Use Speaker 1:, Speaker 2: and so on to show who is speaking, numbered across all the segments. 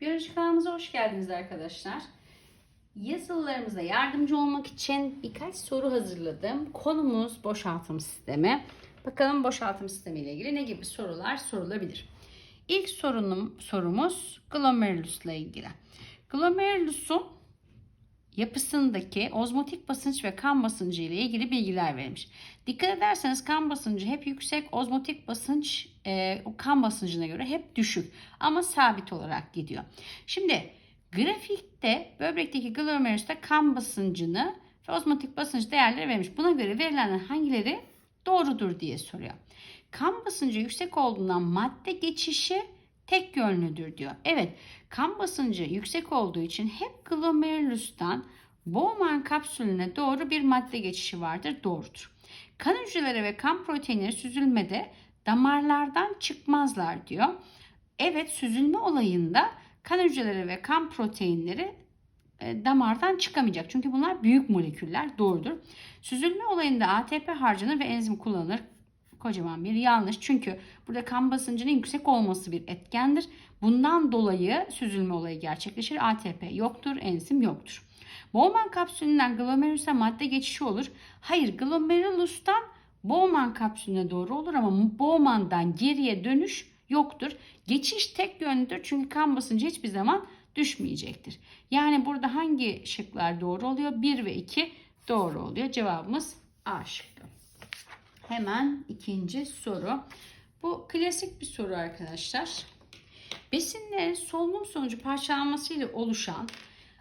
Speaker 1: Biyoloji kanalımıza hoş geldiniz arkadaşlar. Yazılılarımıza yardımcı olmak için birkaç soru hazırladım. Konumuz boşaltım sistemi. Bakalım boşaltım sistemi ile ilgili ne gibi sorular sorulabilir. İlk sorunum, sorumuz glomerulus ile ilgili. Glomerulusun yapısındaki ozmotik basınç ve kan basıncı ile ilgili bilgiler verilmiş. Dikkat ederseniz kan basıncı hep yüksek, ozmotik basınç e, kan basıncına göre hep düşük ama sabit olarak gidiyor. Şimdi grafikte böbrekteki glomerulusta kan basıncını ve ozmotik basınç değerleri vermiş. Buna göre verilenler hangileri doğrudur diye soruyor. Kan basıncı yüksek olduğundan madde geçişi tek yönlüdür diyor. Evet kan basıncı yüksek olduğu için hep glomerulustan Bowman kapsülüne doğru bir madde geçişi vardır. Doğrudur. Kan hücreleri ve kan proteinleri süzülmede damarlardan çıkmazlar diyor. Evet süzülme olayında kan hücreleri ve kan proteinleri e, damardan çıkamayacak. Çünkü bunlar büyük moleküller. Doğrudur. Süzülme olayında ATP harcanır ve enzim kullanılır kocaman bir yanlış. Çünkü burada kan basıncının yüksek olması bir etkendir. Bundan dolayı süzülme olayı gerçekleşir. ATP yoktur, enzim yoktur. Bowman kapsülünden glomerulusa madde geçişi olur. Hayır, glomerulustan Bowman kapsülüne doğru olur ama Bowman'dan geriye dönüş yoktur. Geçiş tek yönlüdür çünkü kan basıncı hiçbir zaman düşmeyecektir. Yani burada hangi şıklar doğru oluyor? 1 ve 2 doğru oluyor. Cevabımız A şıkkı. Hemen ikinci soru. Bu klasik bir soru arkadaşlar. Besinlerin solunum sonucu parçalanmasıyla oluşan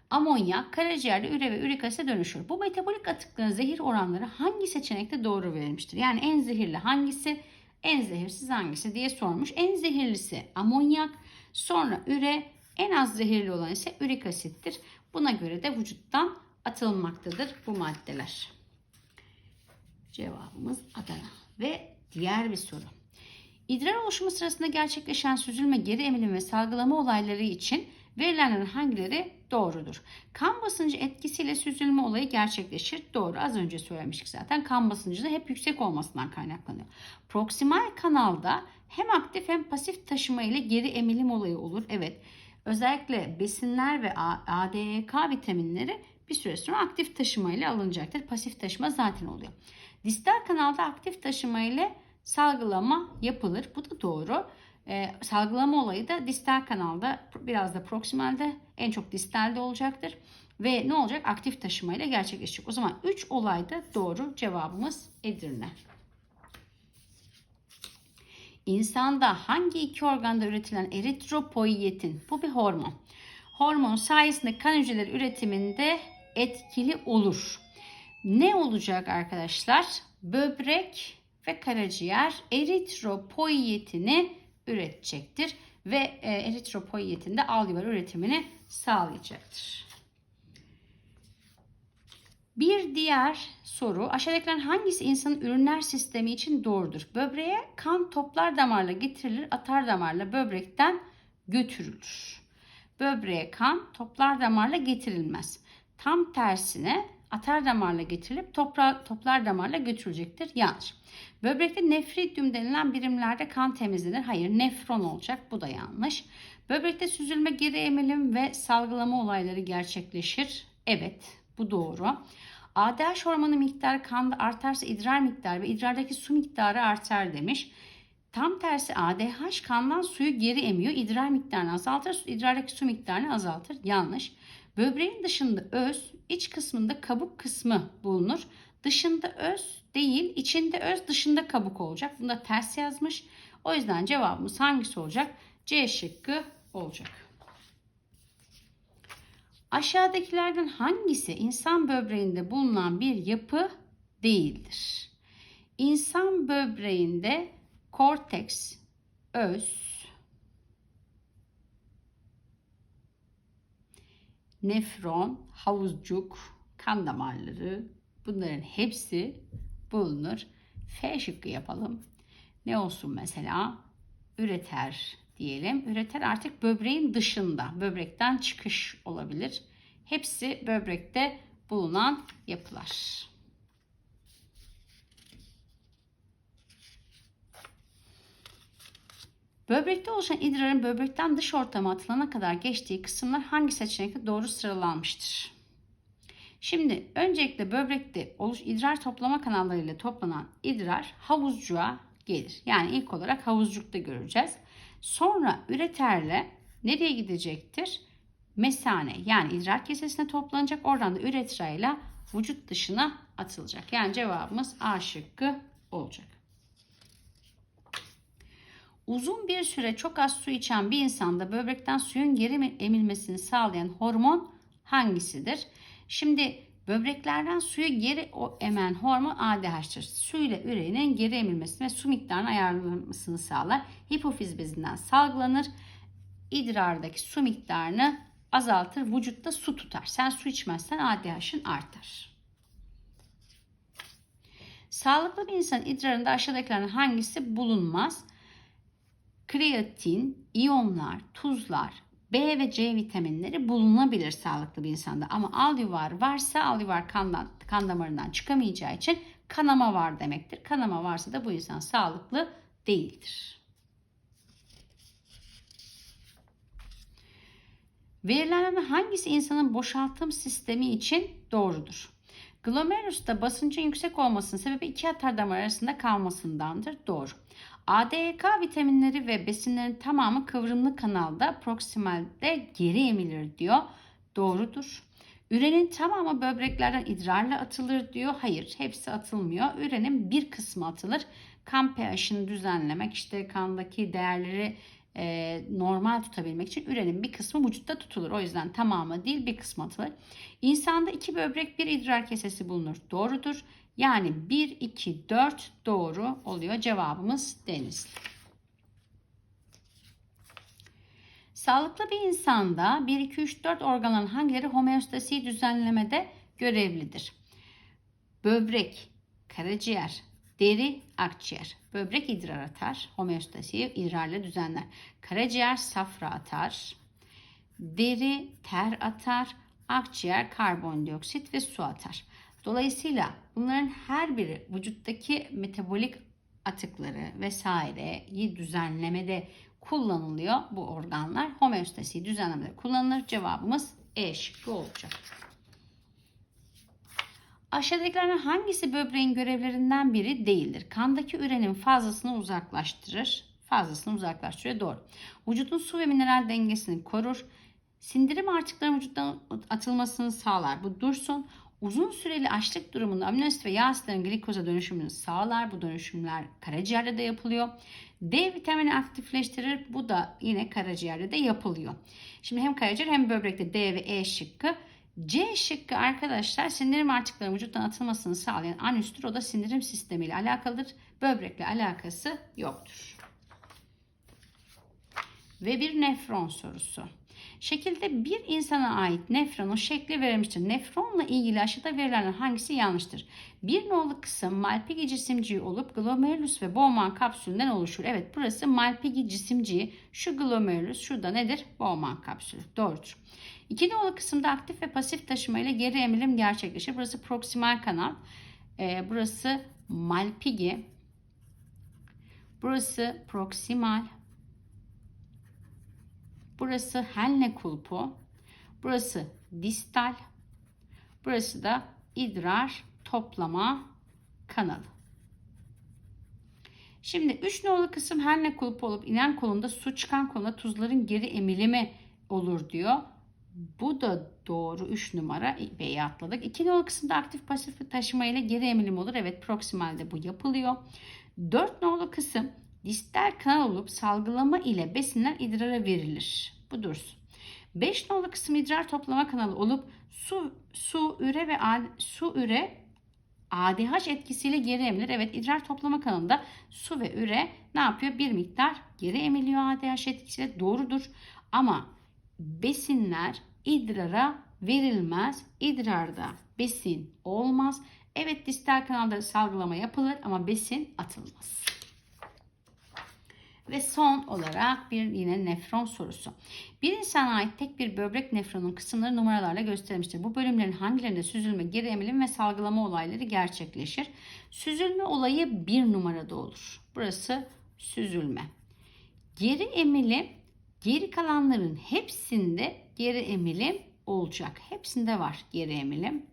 Speaker 1: amonyak karaciğerde üre ve ürik asite dönüşür. Bu metabolik atıkların zehir oranları hangi seçenekte doğru verilmiştir? Yani en zehirli hangisi, en zehirsiz hangisi diye sormuş. En zehirlisi amonyak, sonra üre, en az zehirli olan ise ürik asittir. Buna göre de vücuttan atılmaktadır bu maddeler. Cevabımız Adana. Ve diğer bir soru. İdrar oluşumu sırasında gerçekleşen süzülme, geri emilim ve salgılama olayları için verilenlerin hangileri doğrudur? Kan basıncı etkisiyle süzülme olayı gerçekleşir. Doğru. Az önce söylemiştik zaten. Kan basıncı da hep yüksek olmasından kaynaklanıyor. Proksimal kanalda hem aktif hem pasif taşıma ile geri emilim olayı olur. Evet. Özellikle besinler ve ADK vitaminleri bir süre sonra aktif taşıma ile alınacaktır. Pasif taşıma zaten oluyor. Distal kanalda aktif taşıma ile salgılama yapılır. Bu da doğru. Ee, salgılama olayı da distal kanalda biraz da proksimalde en çok distalde olacaktır. Ve ne olacak? Aktif taşıma ile gerçekleşecek. O zaman 3 olayda doğru cevabımız Edirne. İnsanda hangi iki organda üretilen eritropoietin bu bir hormon. Hormon sayesinde kan hücreleri üretiminde etkili olur. Ne olacak arkadaşlar? Böbrek ve karaciğer eritropoiyetini üretecektir ve e, eritropoiyetin de üretimini sağlayacaktır. Bir diğer soru aşağıdakilerin hangisi insanın üriner sistemi için doğrudur? Böbreğe kan toplar damarla getirilir, atar damarla böbrekten götürülür. Böbreğe kan toplar damarla getirilmez. Tam tersine atar damarla getirilip topra, toplar damarla götürülecektir. Yanlış. Böbrekte nefrityum denilen birimlerde kan temizlenir. Hayır nefron olacak. Bu da yanlış. Böbrekte süzülme, geri emilim ve salgılama olayları gerçekleşir. Evet bu doğru. ADH hormonu miktarı kanda artarsa idrar miktarı ve idrardaki su miktarı artar demiş. Tam tersi ADH kandan suyu geri emiyor. idrar miktarını azaltır. idrardaki su miktarını azaltır. Yanlış. Böbreğin dışında öz, iç kısmında kabuk kısmı bulunur. Dışında öz değil, içinde öz, dışında kabuk olacak. Bunu da ters yazmış. O yüzden cevabımız hangisi olacak? C şıkkı olacak. Aşağıdakilerden hangisi insan böbreğinde bulunan bir yapı değildir? İnsan böbreğinde korteks, öz, nefron, havuzcuk, kan damarları bunların hepsi bulunur. F şıkkı yapalım. Ne olsun mesela? Üreter diyelim. Üreter artık böbreğin dışında. Böbrekten çıkış olabilir. Hepsi böbrekte bulunan yapılar. Böbrekte oluşan idrarın böbrekten dış ortama atılana kadar geçtiği kısımlar hangi seçenekte doğru sıralanmıştır? Şimdi öncelikle böbrekte oluş idrar toplama kanallarıyla toplanan idrar havuzcuğa gelir. Yani ilk olarak havuzcukta göreceğiz. Sonra üreterle nereye gidecektir? Mesane yani idrar kesesine toplanacak. Oradan da üretrayla vücut dışına atılacak. Yani cevabımız A şıkkı olacak. Uzun bir süre çok az su içen bir insanda böbrekten suyun geri emilmesini sağlayan hormon hangisidir? Şimdi böbreklerden suyu geri emen hormon ADH'tır. Su ile üreğinin geri emilmesini ve su miktarını ayarlamasını sağlar. Hipofiz bezinden salgılanır. İdrardaki su miktarını azaltır. Vücutta su tutar. Sen su içmezsen ADH'ın artar. Sağlıklı bir insanın idrarında aşağıdakilerden hangisi bulunmaz? Kreatin, iyonlar, tuzlar, B ve C vitaminleri bulunabilir sağlıklı bir insanda. Ama alüvar varsa alüvar kandan, kan damarından çıkamayacağı için kanama var demektir. Kanama varsa da bu insan sağlıklı değildir. Verilenlerden hangisi insanın boşaltım sistemi için doğrudur? Glomerüste basıncın yüksek olmasının sebebi iki atar damar arasında kalmasındandır. Doğru. ADK vitaminleri ve besinlerin tamamı kıvrımlı kanalda proksimalde geri emilir diyor. Doğrudur. Ürenin tamamı böbreklerden idrarla atılır diyor. Hayır hepsi atılmıyor. Ürenin bir kısmı atılır. Kan pH'ini düzenlemek işte kandaki değerleri e, normal tutabilmek için ürenin bir kısmı vücutta tutulur. O yüzden tamamı değil bir kısmı atılır. İnsanda iki böbrek bir idrar kesesi bulunur. Doğrudur. Yani 1, 2, 4 doğru oluyor. Cevabımız Denizli. Sağlıklı bir insanda 1, 2, 3, 4 organların hangileri homeostasiyi düzenlemede görevlidir? Böbrek, karaciğer, deri, akciğer. Böbrek idrar atar. Homeostasiyi idrarla düzenler. Karaciğer safra atar. Deri ter atar. Akciğer karbondioksit ve su atar. Dolayısıyla bunların her biri vücuttaki metabolik atıkları vesaireyi düzenlemede kullanılıyor bu organlar. Homeostasiyi düzenlemede kullanılır. Cevabımız E şıkkı olacak. Aşağıdakilerden hangisi böbreğin görevlerinden biri değildir? Kandaki ürenin fazlasını uzaklaştırır. Fazlasını uzaklaştırıyor. Doğru. Vücudun su ve mineral dengesini korur. Sindirim artıklarının vücuttan atılmasını sağlar. Bu dursun. Uzun süreli açlık durumunda amino ve yağ asitlerin glikoza dönüşümünü sağlar. Bu dönüşümler karaciğerde de yapılıyor. D vitamini aktifleştirir. Bu da yine karaciğerde de yapılıyor. Şimdi hem karaciğer hem böbrekte D ve E şıkkı. C şıkkı arkadaşlar sindirim artıklarının vücuttan atılmasını sağlayan anüstür. O da sindirim sistemiyle alakalıdır. Böbrekle alakası yoktur. Ve bir nefron sorusu. Şekilde bir insana ait nefronun şekli verilmiştir. Nefronla ilgili aşağıda verilen hangisi yanlıştır? Bir nolu kısım Malpighi cisimciği olup glomerulus ve Bowman kapsülünden oluşur. Evet burası Malpighi cisimciği. Şu glomerulus şurada nedir? Bowman kapsülü. Doğrudur. İki nolu kısımda aktif ve pasif taşıma ile geri emilim gerçekleşir. Burası proksimal kanal. Ee, burası Malpighi. Burası proksimal. Burası Henle kulpu. Burası distal. Burası da idrar toplama kanalı. Şimdi 3 nolu kısım Henle kulpu olup inen kolunda su çıkan kolunda tuzların geri emilimi olur diyor. Bu da doğru 3 numara B'yi atladık. 2 nolu kısımda aktif pasif taşıma ile geri emilim olur. Evet proksimalde bu yapılıyor. 4 nolu kısım distal kanal olup salgılama ile besinler idrara verilir. Bu dursun. 5 nolu kısım idrar toplama kanalı olup su, su, üre ve su, üre ADH etkisiyle geri emilir. Evet idrar toplama kanalında su ve üre ne yapıyor? Bir miktar geri emiliyor ADH etkisiyle. Doğrudur. Ama besinler idrara verilmez. İdrarda besin olmaz. Evet distal kanalda salgılama yapılır ama besin atılmaz. Ve son olarak bir yine nefron sorusu. Bir insana ait tek bir böbrek nefronun kısımları numaralarla gösterilmiştir. Bu bölümlerin hangilerinde süzülme, geri emilim ve salgılama olayları gerçekleşir? Süzülme olayı bir numarada olur. Burası süzülme. Geri emilim geri kalanların hepsinde geri emilim olacak. Hepsinde var geri emilim.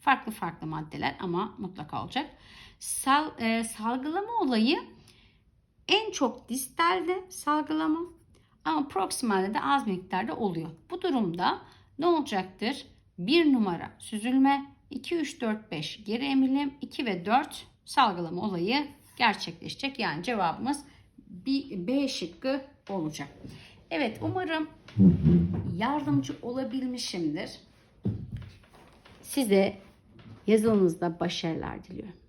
Speaker 1: Farklı farklı maddeler ama mutlaka olacak. Sal, e, salgılama olayı en çok distalde salgılama ama proksimalde de az miktarda oluyor. Bu durumda ne olacaktır? 1 numara süzülme, 2, 3, 4, 5 geri emilim, 2 ve 4 salgılama olayı gerçekleşecek. Yani cevabımız B, şıkkı olacak. Evet umarım yardımcı olabilmişimdir. Size yazılınızda başarılar diliyorum.